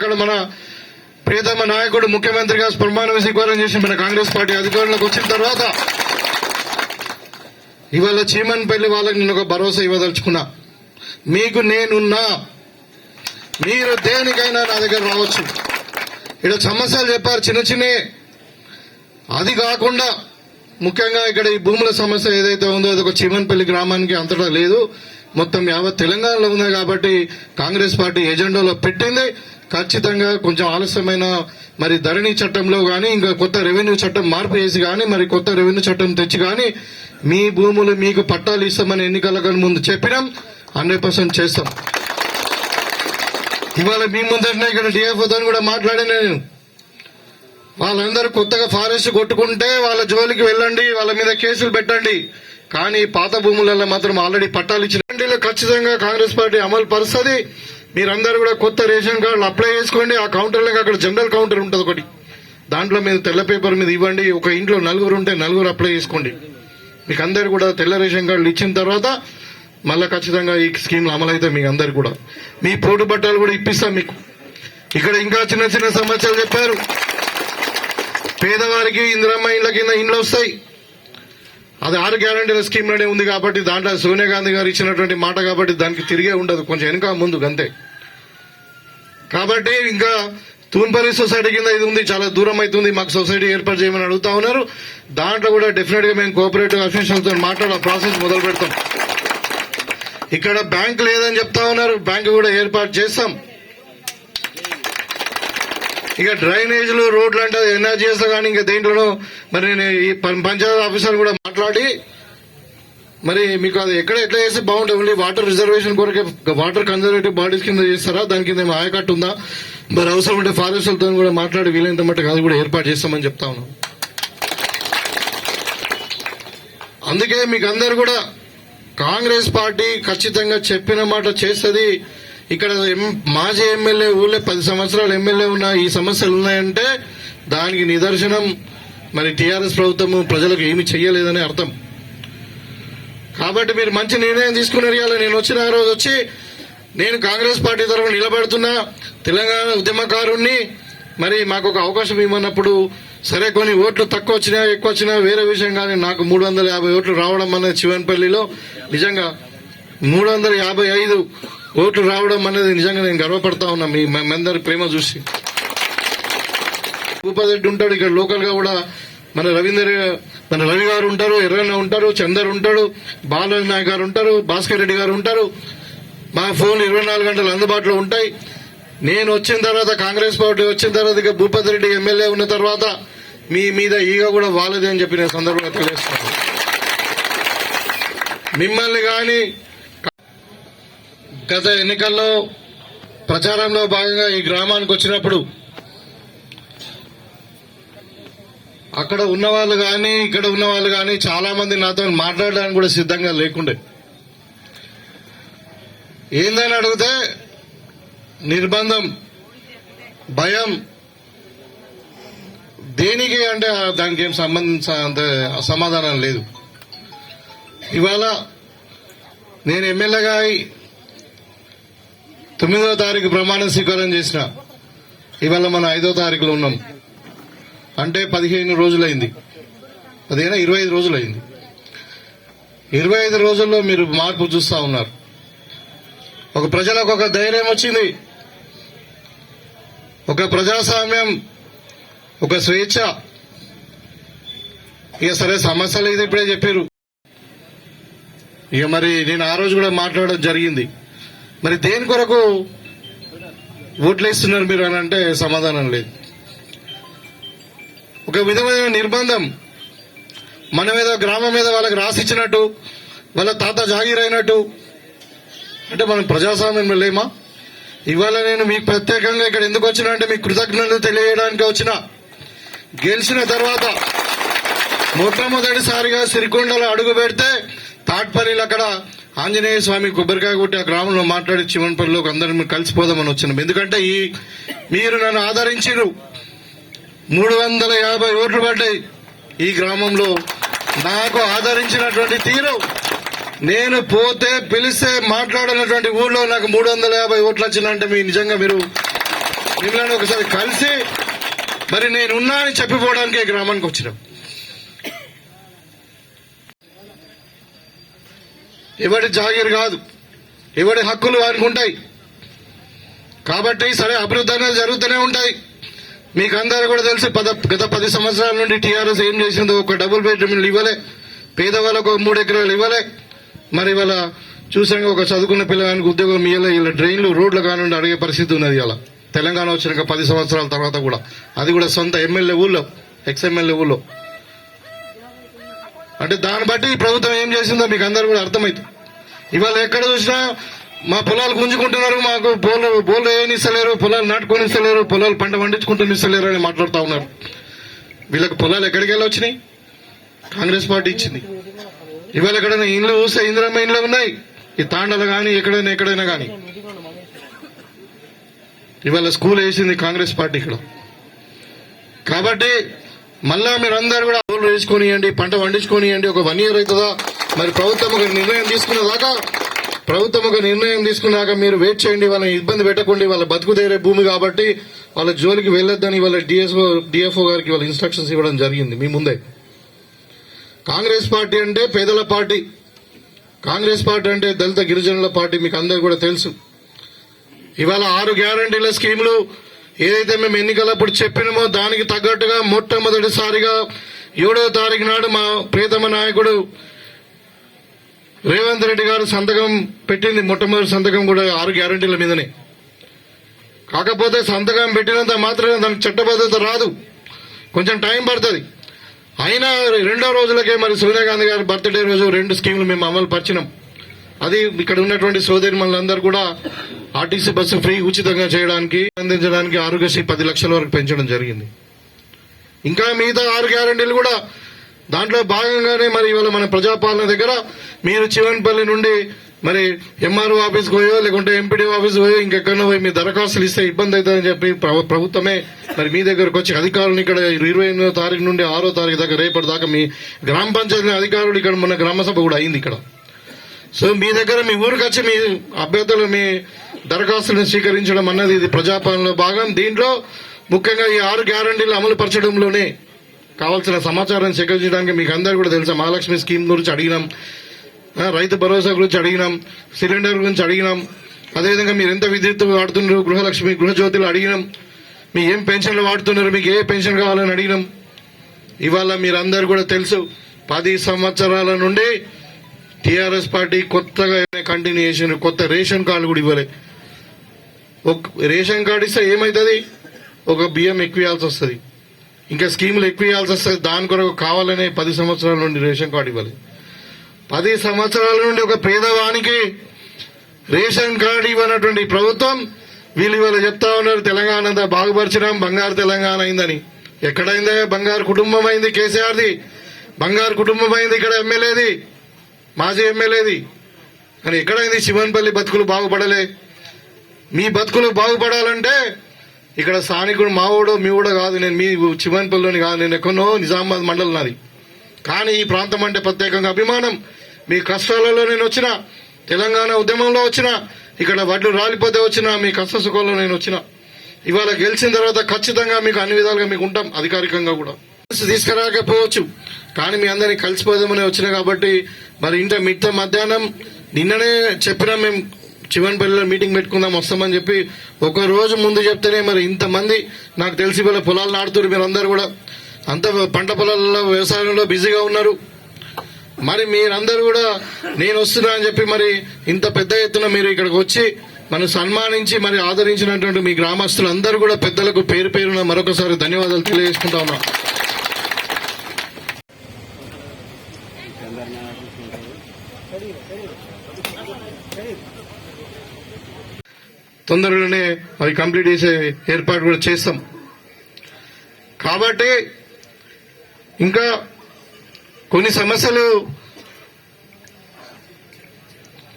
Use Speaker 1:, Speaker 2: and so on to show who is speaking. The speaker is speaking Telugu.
Speaker 1: ఇక్కడ మన ప్రియతమ నాయకుడు ముఖ్యమంత్రిగా ప్రమాణ స్వీకారం చేసి మన కాంగ్రెస్ పార్టీ అధికారంలోకి వచ్చిన తర్వాత ఇవాళ చీమన్పల్లి వాళ్ళకి నేను ఒక భరోసా ఇవ్వదలుచుకున్నా. మీకు నేనున్నా. మీరు దేనికైనా నా దగ్గర రావచ్చు. ఇక్కడ సమస్యలు చెప్పారు చిన్న చిన్న. అది కాకుండా ముఖ్యంగా ఇక్కడ ఈ భూముల సమస్య ఏదైతే ఉందో అది ఒక చీమన్పల్లి గ్రామానికి అంతటా లేదు. మొత్తం యావత్ తెలంగాణలో ఉంది కాబట్టి కాంగ్రెస్ పార్టీ ఎజెండాలో పెట్టింది. ఖచ్చితంగా కొంచెం ఆలస్యమైన మరి ధరణి చట్టంలో కానీ ఇంకా కొత్త రెవెన్యూ చట్టం మార్పు చేసి కానీ మరి కొత్త రెవెన్యూ చట్టం తెచ్చి కానీ మీ భూములు మీకు పట్టాలు ఇస్తామని ఎన్నికల ముందు చెప్పినాం హండ్రెడ్ పర్సెంట్ చేస్తాం. ఇవాళ మీ ముందరనే ఇక్కడ డిఎఫ్ఓ తో కూడా మాట్లాడాను నేను. వాళ్ళందరూ కొత్తగా ఫారెస్ట్ కొట్టుకుంటే వాళ్ళ జోలికి వెళ్ళండి వాళ్ళ మీద కేసులు పెట్టండి. కానీ పాత భూములలో మాత్రం ఆల్రెడీ పట్టాలు ఇచ్చిన ఖచ్చితంగా కాంగ్రెస్ పార్టీ అమలు పరుస్తుంది. మీరందరూ కూడా కొత్త రేషన్ కార్డులు అప్లై చేసుకోండి. ఆ కౌంటర్లకు అక్కడ జనరల్ కౌంటర్ ఉంటుంది ఒకటి. దాంట్లో మీరు తెల్ల పేపర్ మీద ఇవ్వండి. ఒక ఇంట్లో నలుగురు ఉంటే నలుగురు అప్లై చేసుకోండి. మీకు అందరు కూడా తెల్ల రేషన్ కార్డులు ఇచ్చిన తర్వాత మళ్ళా ఖచ్చితంగా ఈ స్కీమ్లు అమలైతే మీకు అందరు కూడా. మీ పోటు బట్టాలు కూడా ఇప్పిస్తాం మీకు. ఇక్కడ ఇంకా చిన్న చిన్న సమస్యలు చెప్పారు. పేదవారికి ఇందిరమ్మ ఇండ్ల కింద ఇండ్లు వస్తాయి. అది ఆరు గ్యారంటీల స్కీమ్లోనే ఉంది కాబట్టి దాంట్లో సోనియా గాంధీ గారు ఇచ్చినటువంటి మాట కాబట్టి దానికి తిరిగే ఉండదు. కొంచెం వెనుక ముందు అంతే కాబట్టి ఇంకా తూన్పల్లి సొసైటీ కింద ఇది ఉంది చాలా దూరం అవుతుంది. మాకు సొసైటీ ఏర్పాటు చేయమని అడుగుతా ఉన్నారు. దాంట్లో కూడా డెఫినెట్గా మేము కోఆపరేటివ్ అఫీషియల్స్తో మాట్లాడే ప్రాసెస్ మొదలు పెడతాం ఇక్కడ బ్యాంక్ లేదని చెప్తా ఉన్నారు. బ్యాంక్ కూడా ఏర్పాటు చేస్తాం. ఇక డ్రైనేజీలు రోడ్లు అంటే ఎన్ఆర్జీఎస్ కానీ ఇంకా దేంట్లోనూ మరి నేను ఈ పంచాయతీ ఆఫీసర్ కూడా మాట్లాడి మరి మీకు అది ఎక్కడ ఎట్లా చేస్తే బాగుంటుంది? ఓన్లీ వాటర్ రిజర్వేషన్ కొరకే వాటర్ కన్జర్వేటివ్ బాడీస్ కింద చేస్తారా? దాని కింద ఏమో ఆయకట్టు ఉందా? మరి అవసరం ఉంటే ఫారెస్ట్లతో కూడా మాట్లాడి వీలైనంత మట్టుకు అది కూడా ఏర్పాటు చేస్తామని చెప్తా ఉన్నాం. అందుకే మీకు అందరు కూడా కాంగ్రెస్ పార్టీ ఖచ్చితంగా చెప్పిన మాట చేస్తుంది. ఇక్కడ ఎం- మాజీ ఎమ్మెల్యే ఊళ్ళో పది సంవత్సరాలు ఎమ్మెల్యే ఉన్న ఈ సమస్యలు ఉన్నాయంటే దానికి నిదర్శనం మరి టీఆర్ఎస్ ప్రభుత్వము ప్రజలకు ఏమి చెయ్యలేదని అర్థం. కాబట్టి మీరు మంచి నిర్ణయం తీసుకున్నారు ఇవాళ నేను వచ్చిన ఆ రోజు వచ్చి నేను కాంగ్రెస్ పార్టీ తరఫున నిలబడుతున్నా. తెలంగాణ ఉద్యమకారుణ్ణి మరి మాకు ఒక అవకాశం ఇవ్వనప్పుడు సరే కొన్ని ఓట్లు తక్కువ వచ్చినా ఎక్కువ వచ్చినా వేరే విషయం కానీ నాకు మూడు వందల యాభై ఓట్లు రావడం అనేది చివన్పల్లిలో. నిజంగా మూడు వందల యాభై ఐదు ఓట్లు రావడం అనేది నిజంగా నేను గర్వపడతా ఉన్నా. మీ మందరి ప్రేమ చూసి. భూపతిరెడ్డి ఉంటాడు ఇక్కడ లోకల్గా కూడా. మన రవీందర్ మన రవి గారు ఉంటారు ఎర్రన్న ఉంటారు చందర్ ఉంటాడు బాలరాజ్ నాయక్ గారు ఉంటారు భాస్కర్ రెడ్డి గారు ఉంటారు. మా ఫోన్ ఇరవై నాలుగు గంటలు అందుబాటులో ఉంటాయి. నేను వచ్చిన తర్వాత కాంగ్రెస్ పార్టీ వచ్చిన తర్వాత ఇక భూపతి రెడ్డి ఎమ్మెల్యే ఉన్న తర్వాత మీ మీద ఈగ కూడా వాలదే అని చెప్పి నేను సందర్భంగా తెలియజేస్తున్నాను. మిమ్మల్ని కానీ గత ఎన్నికల్లో ప్రచారంలో భాగంగా ఈ గ్రామానికి వచ్చినప్పుడు అక్కడ ఉన్న వాళ్ళు కానీ ఇక్కడ ఉన్న వాళ్ళు కానీ చాలామంది నాతో మాట్లాడడానికి కూడా సిద్ధంగా లేకుండే. ఏందని అడిగితే నిర్బంధం భయం. దేనికి అంటే దానికి ఏం సంబంధించిన అంత సమాధానం లేదు. ఇవాళ నేను ఎమ్మెల్యేగా అయి తొమ్మిదవ తారీఖు ప్రమాణ స్వీకారం చేసిన ఇవాళ మనం ఐదో తారీఖులో ఉన్నాం. అంటే పదిహేను రోజులైంది. పదిహేను ఇరవై ఐదు రోజులైంది. ఇరవై ఐదు రోజుల్లో మీరు మార్పు చూస్తూ ఉన్నారు. ఒక ప్రజలకు ఒక ధైర్యం వచ్చింది. ఒక ప్రజాస్వామ్యం ఒక స్వేచ్ఛ. ఇక సరే సమస్యలు ఇది ఇప్పుడే చెప్పారు. ఇక మరి నేను ఆ రోజు కూడా మాట్లాడడం జరిగింది. మరి దేని కొరకు ఓట్లేస్తున్నారు మీరు అని అంటే సమాధానం లేదు. ఒక విధమైన నిర్బంధం మన మీద గ్రామం మీద వాళ్ళకి రాసిచ్చినట్టు వాళ్ళ తాత జాగీరైనట్టు. అంటే మనం ప్రజాస్వామ్యం లేమా? ఇవాళ నేను మీకు ప్రత్యేకంగా ఇక్కడ ఎందుకు వచ్చినా అంటే మీకు కృతజ్ఞతలు తెలియజేయడానికి వచ్చిన. గెలిచిన తర్వాత మొట్టమొదటిసారిగా సిరికొండలో అడుగు పెడితే తాట్పల్లిలో అక్కడ ఆంజనేయ స్వామి కొబ్బరికాయ కొట్టి ఆ గ్రామంలో మాట్లాడి చివన్పల్లిలోకి అందరం కలిసిపోదామని వచ్చినాం. ఎందుకంటే ఈ మీరు నన్ను ఆదరించిరు మూడు వందల యాభై ఓట్లు పడ్డాయి. ఈ గ్రామంలో నాకు ఆదరించినటువంటి తీరు. నేను పోతే పిలిస్తే మాట్లాడినటువంటి ఊళ్ళో నాకు మూడు వందల యాభై ఓట్లు వచ్చిందంటే మీ నిజంగా మీరు మిమ్మల్ని ఒకసారి కలిసి మరి నేనున్నా అని చెప్పిపోవడానికి ఈ గ్రామానికి వచ్చినాం. ఎవడి జాగీర్ కాదు. ఎవడి హక్కులు వారికి ఉంటాయి. కాబట్టి సరే అభివృద్ధి అనేది జరుగుతూనే ఉంటాయి. మీకు అందరూ కూడా తెలుసు పద గత పది సంవత్సరాల నుండి టీఆర్ఎస్ ఏం చేసిందో ఒక డబుల్ బెడ్రూమ్లు ఇవ్వలే. పేదవాళ్ళకు మూడు ఎకరాలు ఇవ్వలే. మరి ఇవాళ చూసాక ఒక చదువుకున్న పిల్లగానికి ఉద్యోగం ఇవ్వలే ఇలా డ్రైన్లు రోడ్లు కానుండి అడిగే పరిస్థితి ఉన్నది ఇలా తెలంగాణ వచ్చినాక పది సంవత్సరాల తర్వాత కూడా. అది కూడా సొంత ఎమ్మెల్యే ఊళ్ళో ఎక్స్ఎమ్మెల్యే ఊళ్ళో. అంటే దాన్ని బట్టి ఈ ప్రభుత్వం ఏం చేసిందో మీకు అందరు కూడా అర్థమైంది. ఇవాళ ఎక్కడ చూసినా మా పొలాలు గుంజుకుంటున్నారు మాకు బోర్లు బోర్లు ఏమి ఇస్తలేరు పొలాలు నాటుకొని ఇస్తలేరు పొలాలు పంట పండించుకుంటూ ఇస్తలేరు అని మాట్లాడుతూ ఉన్నారు. వీళ్ళకి పొలాలు ఎక్కడికి వెళ్ళి వచ్చినాయి? కాంగ్రెస్ పార్టీ ఇచ్చింది. ఇవాళ ఎక్కడైనా ఇండ్లు చూస్తే ఇందిరమ్మ ఇండ్లు ఉన్నాయి? ఈ తాండలు కానీ ఎక్కడైనా ఎక్కడైనా కానీ ఇవాళ స్కూల్ వేసింది కాంగ్రెస్ పార్టీ ఇక్కడ. కాబట్టి మళ్ళా మీరందరూ కూడా బోర్లు వేసుకొనియండి పంట పండించుకొనియండి ఒక వన్ ఇయర్ అవుతుందా? మరి ప్రభుత్వం ఒక నిర్ణయం తీసుకున్న దాకా ప్రభుత్వం ఒక నిర్ణయం తీసుకున్నాక మీరు వెయిట్ చేయండి వాళ్ళని ఇబ్బంది పెట్టకండి వాళ్ళ బతుకుదేరే భూమి కాబట్టి వాళ్ళ జోలికి వెళ్ళొద్దని వాళ్ళ డిఎస్ఓ డిఎఫ్ఓ గారికి వాళ్ళ ఇన్స్ట్రక్షన్స్ ఇవ్వడం జరిగింది మీ ముందే. కాంగ్రెస్ పార్టీ అంటే పేదల పార్టీ. కాంగ్రెస్ పార్టీ అంటే దళిత గిరిజనుల పార్టీ మీకు అందరికీ కూడా తెలుసు. ఇవాళ ఆరు గ్యారంటీల స్కీములు ఏదైతే మేము ఎన్నికలప్పుడు చెప్పినామో దానికి తగ్గట్టుగా మొట్టమొదటిసారిగా ఏడవ తారీఖు నాడు మా ప్రియతమ నాయకుడు రేవంత్ రెడ్డి గారు సంతకం పెట్టింది మొట్టమొదటి సంతకం కూడా ఆరు గ్యారంటీల మీదనే. కాకపోతే సంతకం పెట్టినంత మాత్రమే దానికి చట్టబద్ధత రాదు. కొంచెం టైం పడుతుంది. అయినా రెండో రోజులకే మరి సోనియా గాంధీ గారి బర్త్డే రోజు రెండు స్కీములు మేము అమలు పరిచినాం. అది ఇక్కడ ఉన్నటువంటి సోదరి మనందరూ కూడా ఆర్టీసీ బస్సు ఫ్రీ ఉచితంగా చేయడానికి అందించడానికి ఆరోగ్యశ్రీ పది లక్షల వరకు పెంచడం జరిగింది. ఇంకా మిగతా ఆరు గ్యారంటీలు కూడా దాంట్లో భాగంగానే మరి ఇవాళ మన ప్రజాపాలన దగ్గర మీరు చివన్పల్లి నుండి మరి ఎంఆర్ఓ ఆఫీస్కి పోయో లేకుంటే ఎంపీడీ ఆఫీస్ పోయో ఇంకెక్కడో పోయి మీ దరఖాస్తులు ఇస్తే ఇబ్బంది అవుతుందని చెప్పి ప్రభుత్వమే మరి మీ దగ్గరకు వచ్చి అధికారులు ఇక్కడ ఇరవై ఎనిమిదో తారీఖు నుండి ఆరో తారీఖు దాకా రేపటి దాకా మీ గ్రామ పంచాయతీ అధికారులు ఇక్కడ మన గ్రామ సభ కూడా అయింది ఇక్కడ. సో మీ దగ్గర మీ ఊరికి వచ్చి మీ అభ్యర్థులు మీ దరఖాస్తులను స్వీకరించడం అన్నది ఇది ప్రజాపాలనలో భాగం. దీంట్లో ముఖ్యంగా ఈ ఆరు గ్యారంటీలు అమలు పరచడంలోనే కావాల్సిన సమాచారం సేకరించడానికి మీకు అందరు కూడా తెలుసా. మహాలక్ష్మి స్కీమ్ గురించి అడిగినాం. రైతు భరోసా గురించి అడిగినాం. సిలిండర్ గురించి అడిగినాం. అదేవిధంగా మీరు ఎంత విద్యుత్ వాడుతున్నారు గృహలక్ష్మి గృహజ్యోతులు అడిగినాం. మీ ఏం పెన్షన్లు వాడుతున్నారు మీకు ఏ పెన్షన్ కావాలని అడిగినాం. ఇవాళ మీరందరూ కూడా తెలుసు పది సంవత్సరాల నుండి టీఆర్ఎస్ పార్టీ కొత్తగా కంటిన్యూ చేసిన కొత్త రేషన్ కార్డు కూడా ఇవ్వలే. ఒక రేషన్ కార్డు ఇస్తే ఏమవుతుంది ఒక బియ్యం ఎక్కువ ఇవ్వాల్సి వస్తుంది. ఇంకా స్కీములు ఎక్కువ ఇవ్వాల్సి వస్తుంది. దాని కొరకు కావాలనే పది సంవత్సరాల నుండి రేషన్ కార్డు ఇవ్వాలి పది సంవత్సరాల నుండి ఒక పేదవానికి రేషన్ కార్డు ఇవ్వనటువంటి ప్రభుత్వం వీళ్ళు ఇవాళ చెప్తా ఉన్నారు తెలంగాణ అంతా బాగుపరిచినాం బంగారు తెలంగాణ అయిందని. ఎక్కడైందా? బంగారు కుటుంబం అయింది కేసీఆర్ది. బంగారు కుటుంబం అయింది ఇక్కడ ఎమ్మెల్యేది మాజీ ఎమ్మెల్యేది. కానీ ఎక్కడైంది? శివన్పల్లి బతుకులు బాగుపడలే. మీ బతుకులు బాగుపడాలంటే ఇక్కడ స్థానికుడు మావోడో మీ కూడా కాదు నేను మీ చివన్పల్లిలోని కాదు నేను ఎక్కడో నిజామాబాద్ మండలం నాది. కానీ ఈ ప్రాంతం అంటే ప్రత్యేకంగా అభిమానం. మీ కష్టాలలో నేను వచ్చిన తెలంగాణ ఉద్యమంలో వచ్చిన ఇక్కడ వడ్లు రాలిపోతే వచ్చిన మీ కష్ట సుఖంలో నేను వచ్చిన. ఇవాళ గెలిచిన తర్వాత ఖచ్చితంగా మీకు అన్ని విధాలుగా మీకు ఉంటాం అధికారికంగా కూడా. తీసుకురాకపోవచ్చు కానీ మీ అందరినీ కలిసిపోదామని వచ్చిన కాబట్టి మరి ఇంట మిట్ట మధ్యాహ్నం నిన్ననే చెప్పినా మేము చివన్పల్లిలో మీటింగ్ పెట్టుకుందాం వస్తామని చెప్పి ఒక రోజు ముందు చెప్తేనే మరి ఇంతమంది నాకు తెలిసి వీళ్ళ పొలాలు నాడుతున్నారు మీరు అందరు కూడా. అంత పంట పొలాలలో వ్యవసాయంలో బిజీగా ఉన్నారు. మరి మీరందరూ కూడా నేను వస్తున్నా అని చెప్పి మరి ఇంత పెద్ద ఎత్తున మీరు ఇక్కడికి వచ్చి మనం సన్మానించి మరి ఆదరించినటువంటి మీ గ్రామస్తులందరూ కూడా పెద్దలకు పేరు పేరున మరొకసారి ధన్యవాదాలు తెలియజేసుకుంటా ఉన్నాం. తొందరలోనే అవి కంప్లీట్ చేసే ఏర్పాటు కూడా చేస్తాం. కాబట్టి ఇంకా కొన్ని సమస్యలు